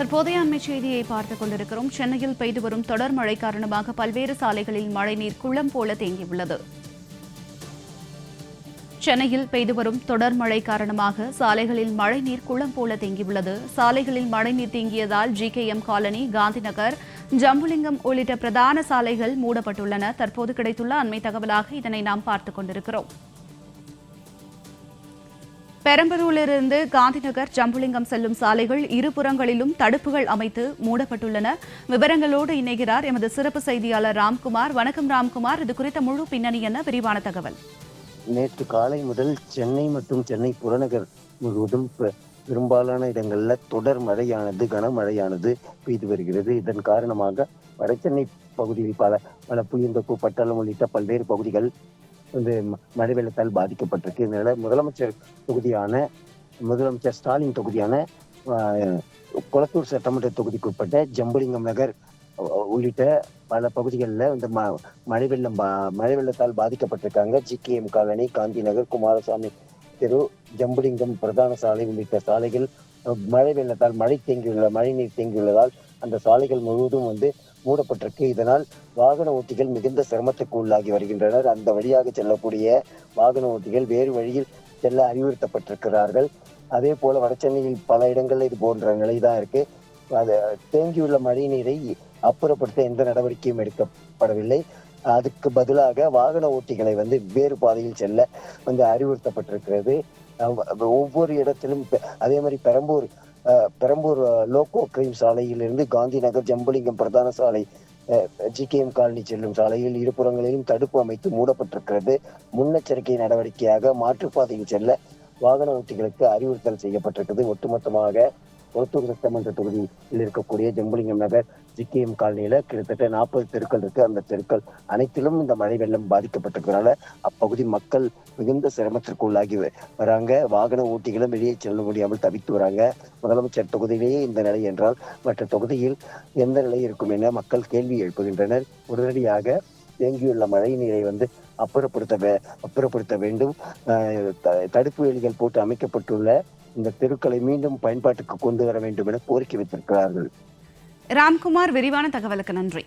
தற்போதைய அண்மை செய்தியை பார்த்துக் கொண்டிருக்கிறோம். சென்னையில் பெய்து வரும் தொடர் மழை காரணமாக பல்வேறு சாலைகளில் மழைநீர் குளம் போல தேங்கியுள்ளது. சென்னையில் பெய்து வரும் தொடர் மழை காரணமாக சாலைகளில் மழைநீர் குளம் போல தேங்கியுள்ளது. சாலைகளில் மழைநீர் தேங்கியதால் ஜிகேஎம் காலனி காந்திநகர் ஜம்புலிங்கம் உள்ளிட்ட பிரதான சாலைகள் மூடப்பட்டுள்ளன. தற்போது கிடைத்துள்ள அண்மை தகவலாக இதனை நாம் பார்த்துக் கொண்டிருக்கிறோம். பெரம்பலூரிலிருந்து காந்திநகர் ஜம்புலிங்கம் செல்லும் சாலைகள் இருபுறங்களிலும் தடுப்புகள் அமைத்து மூடப்பட்டுள்ளன. விவரங்களோடு இணைகிறார் எமது சிறப்பு செய்தியாளர் ராம்குமார். வணக்கம் ராம்குமார். இது குறித்த முழு பின்னணி என விரிவான தகவல். நேற்று காலை முதல் சென்னை மற்றும் சென்னை புறநகர் முழுவதும் பெ- பெரும்பாலான இடங்கள்ல தொடர் மழையானது கனமழையானது பெய்து வருகிறது. இதன் காரணமாக வடசென்னை பகுதியில் பல பல புயந்தப்பு பட்டாளம் உள்ளிட்ட பல்வேறு பகுதிகள் வந்து ம- மழை வெள்ளத்தால் பாதிக்கப்பட்டிருக்கு இதனால முதலமைச்சர் தொகுதியான முதலமைச்சர் ஸ்டாலின் தொகுதியான குளத்தூர் சட்டமன்ற தொகுதிக்கு உட்பட்ட ஜம்புலிங்கம் நகர் உள்ளிட்ட பல பகுதிகளில் இந்த ம மழை வெள்ளம் பா- மழை வெள்ளத்தால் பாதிக்கப்பட்டிருக்காங்க ஜிகேஎம் காலனி காந்தி நகர் குமாரசாமி தெரு ஜம்புலிங்கம் பிரதான சாலை உள்ளிட்ட சாலைகள் மழை வெள்ளத்தால் மழை தேங்கியுள்ள மழை நீர் தேங்கியுள்ளதால் அந்த சாலைகள் முழுவதும் வந்து மூடப்பட்டிருக்கு. இதனால் வாகன ஓட்டிகள் மிகுந்த சிரமத்துக்கு உள்ளாகி வருகின்றனர். அந்த வழியாக செல்லக்கூடிய வாகன ஓட்டிகள் வேறு வழியில் செல்ல அறிவுறுத்தப்பட்டிருக்கிறார்கள். அதே போல வடசென்னையில் பல இடங்களில் இது போன்ற நிலைதான் இருக்கு. அது தேங்கியுள்ள மழை நீரை அப்புறப்படுத்த எந்த நடவடிக்கையும் எடுக்கப்படவில்லை. அதுக்கு பதிலாக வாகன ஓட்டிகளை வந்து வேறு பாதையில் செல்ல வந்து அறிவுறுத்தப்பட்டிருக்கிறது. ஒவ்வொரு இடத்திலும் பெ- அதே மாதிரி பெரம்பூர் பெரம்பூர் அஹ், லோகோ கிரீம் சாலையிலிருந்து காந்தி நகர் ஜம்புலிங்கம் பிரதான சாலை ஜிகேஎம் காலனி செல்லும் சாலையில் இருபுறங்களிலும் தடுப்பு அமைத்து மூடப்பட்டிருக்கிறது. முன்னெச்சரிக்கை நடவடிக்கையாக மாற்றுப்பாதையில் செல்ல வாகன ஓட்டிகளுக்கு அறிவுறுத்தல் செய்யப்பட்டிருக்கிறது. ஒட்டுமொத்தமாக கொளத்தூர் சட்டமன்ற தொகுதியில் இருக்கக்கூடிய ஜம்புலிங்கம் நகர் ஜிகேஎம் காலனியில கிட்டத்தட்ட நாற்பது தெருக்கள் இருக்கு. அந்த தெருக்கள் அனைத்திலும் இந்த மழை வெள்ளம் பாதிக்கப்பட்டிருக்கிறனால அப்பகுதி மக்கள் மிகுந்த சிரமத்திற்கு உள்ளாகி வ- வராங்க. வாகன ஓட்டிகளும் வெளியே செல்ல முடியாமல் தவித்து வராங்க. முதலமைச்சர் தொகுதியிலேயே இந்த நிலை என்றால் மற்ற தொகுதியில் எந்த நிலை இருக்கும் என மக்கள் கேள்வி எழுப்புகின்றனர். உடனடியாக தேங்கியுள்ள மழை நீரை வந்து அப்புறப்படுத்த வே- அப்புறப்படுத்த வேண்டும். த- தடுப்பு வேலிகள் போட்டு அமைக்கப்பட்டுள்ள இந்த தெருக்களை மீண்டும் பயன்பாட்டுக்கு கொண்டு வர வேண்டும் என கோரிக்கை வைத்திருக்கிறார்கள். ராம்குமார் விரிவான தகவலுக்கு நன்றி.